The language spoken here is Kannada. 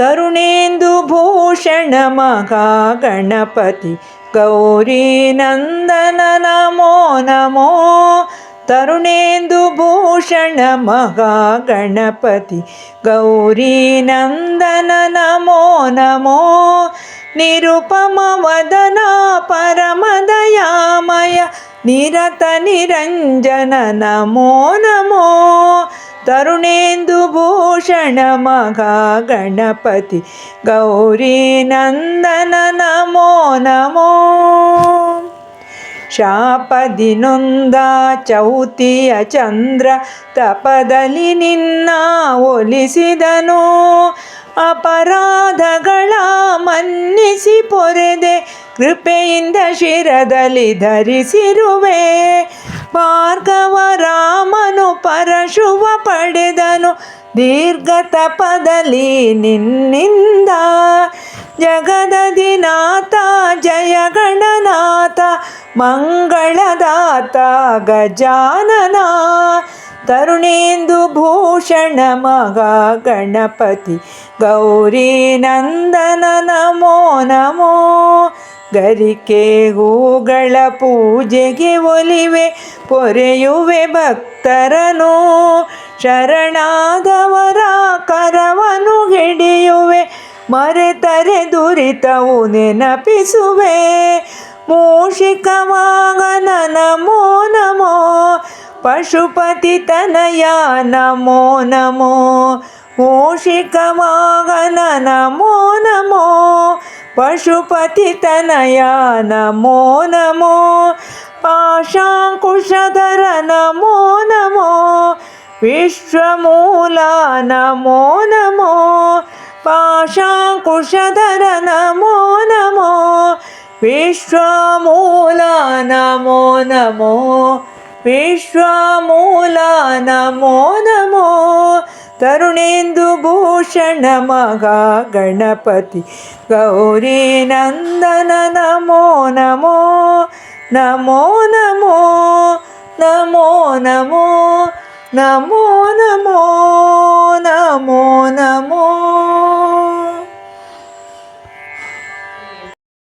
तरुणेन्दुभूषण महागणपति गौरीनन्दन नमो नमो तरुणेन्दुभूषण महागणपति गौरीनन्दन नमो नमो निरुपमवदना परमदयामय निरतनिरञ्जन नमो नमो ತರುಣೇಂದು ಭೂಷಣ ಮಹಾ ಗಣಪತಿ. ಗೌರಿ ನಂದನ ನಮೋ ನಮೋ. ಶಾಪದಿ ನೊಂದ ಚೌತಿಯ ಚಂದ್ರ ತಪದಲ್ಲಿ ನಿನ್ನ ಒಲಿಸಿದನು. ಅಪರಾಧಗಳ ಮನ್ನಿಸಿ ಪೊರೆದೆ ಕೃಪೆಯಿಂದ ಶಿರದಲ್ಲಿ ಧರಿಸಿರುವೆ. ಭಾರ್ಗವ ಪರಶುವ ಪಡೆದನು ದೀರ್ಘ ತಪದಲ್ಲಿ ನಿನ್ನಿಂದ. ಜಗದದಿನಾಥ ಜಯ ಗಣನಾಥ, ಮಂಗಳದಾತ, ಗಜಾನನ. ತರುಣೇಂದು ಭೂಷಣ ಮಗ, ಗಣಪತಿ ಗೌರಿ ನಂದನ. ನಮೋ ನಮೋ. ಗರಿಕೆ ಹೂಗಳ ಪೂಜೆಗೆ ಒಲಿವೆ, ಪೊರೆಯುವೆ ಭಕ್ತರನು. ಶರಣಾದವರ ಕರವನು ಹಿಡಿಯುವೆ, ಮರೆತರೆ ದುರಿತವು ನೆನಪಿಸುವೆ. ಮೂಷಿಕ ವಾಹನ ನಮೋ ನಮೋ, ಪಶುಪತಿ ತನಯ ನಮೋ ನಮೋ. ಮೂಷಿಕ ವಾಹನ ನಮೋ ನಮೋ पशुपतितनया नमो नमो पाशाङ्कुशधर नमो नमो विश्वमूला नमो नमो पाशाङ्कुशधर नमो नमो विश्वमूला नमो नमो विश्वमूला नमो नमो तरुणेन्दुभूषण महा गणपति गौरीनन्दन नमो नमो नमो नमो नमो नमो नमो नमो नमो नमो